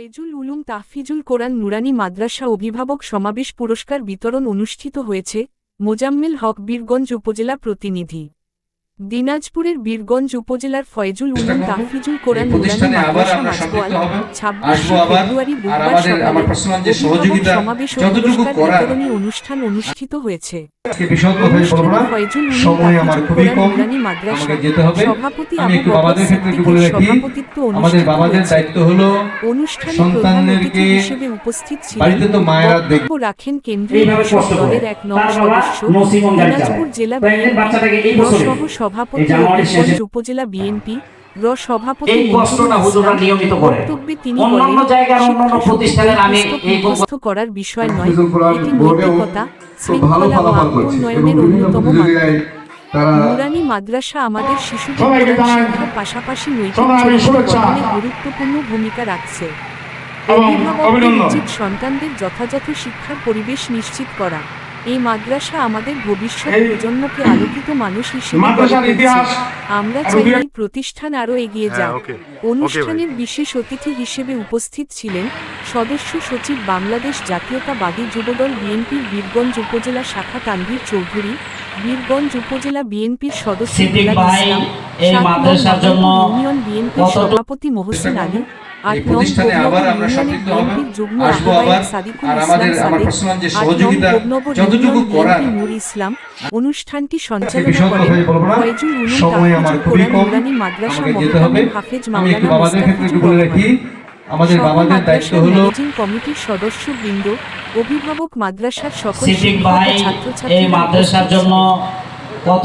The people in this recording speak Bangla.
ফয়জুল উলুম তাহফিজুল কোরআন নুরানি মাদ্রাসা অভিভাবক সমাবেশ পুরস্কার বিতরণ অনুষ্ঠিত হয়েছে মোজাম্মেল হক বীরগঞ্জ উপজেলা প্রতিনিধি। দিনাজপুরের বীরগঞ্জ উপজেলার ফয়জুল উলুম তাহফিজুল কোরআন নুরানি মাদ্রাসা। ছাব্বিশে ফেব্রুয়ারি বুধবার সমাবেশ পুরস্কার বিতরণী অনুষ্ঠান অনুষ্ঠিত হয়েছে। আজকে বিশদ কথাই বলব না। সময় আমার খুবই কম। আমাকে যেতে হবে। আমি একটু বাবাদের ক্ষেত্রে একটু বলে রাখি। আমাদের বাবাদের দায়িত্ব হলো সন্তানদেরকে হিসেবে উপস্থিত ছিলেন বাড়িতে তো মায়েরা দেখ রাখেন কেন্দ্রীয়। দলের এক সদস্য দিনাজপুর জেলা বিএনপি সহ সভাপতি উপজেলা বিএনপি র সভাপতি নিয়মিত করে। তিনি অন্যান্য জায়গার অন্যান্য প্রতিষ্ঠানের আমি এই করার বিষয় নয়। এটি নৈতিকতা ভালো শৃঙ্খলা অন্যতম মাধ্যম। নুরানি মাদ্রাসা আমাদের শিশুদের শিক্ষার পাশাপাশি নৈতিক। গঠনে গুরুত্বপূর্ণ ভূমিকা রাখছে। অভিভাবকদের উচিত সন্তানদের যথাযথ শিক্ষার পরিবেশ নিশ্চিত করা। এই মাদ্রাসা আমাদের ভবিষ্যৎ প্রজন্মকে আলোকিত মানুষ হিসেবে আমরা চাই এই প্রতিষ্ঠান আরও এগিয়ে যাক। অনুষ্ঠানের বিশেষ অতিথি হিসেবে উপস্থিত ছিলেন সদস্য সচিব বাংলাদেশ জাতীয়তাবাদী যুবদল বিএনপির বীরগঞ্জ উপজেলা শাখা তানভীর চৌধুরী বীরগঞ্জ উপজেলা বিএনপির সদস্য ইসলাম ইউনিয়ন বিএনপির সভাপতি মহসিন আলী আট এই প্রতিষ্ঠানে আবার আমরা সম্পৃক্ত হব। বিএনপির যুগ্ম আসব আবার। সাদিকুল আর ইসলাম আমাদের- আমার সাদেক, যে সহযোগিতা যতটুকু করার- নূর ইসলাম অনুষ্ঠানটি আজকে সঞ্চালনা বিশদ করেন কথাই বলব না। ফয়জুল উলুম সময় আমার খুবই কম। মাদ্রাসা আমাকে যেতে হবে। মোহাম্মদ হাফেজ আমি একটু মাওলানা বাবাদের ক্ষেত্রে একটু বলে রাখি। আমাদের বাবাদের দায়িত্ব হলো কমিটির সদস্যবৃন্দ অভিভাবক মাদ্রাসার সকল শিক্ষক এই মাদ্রাসার জন্য কত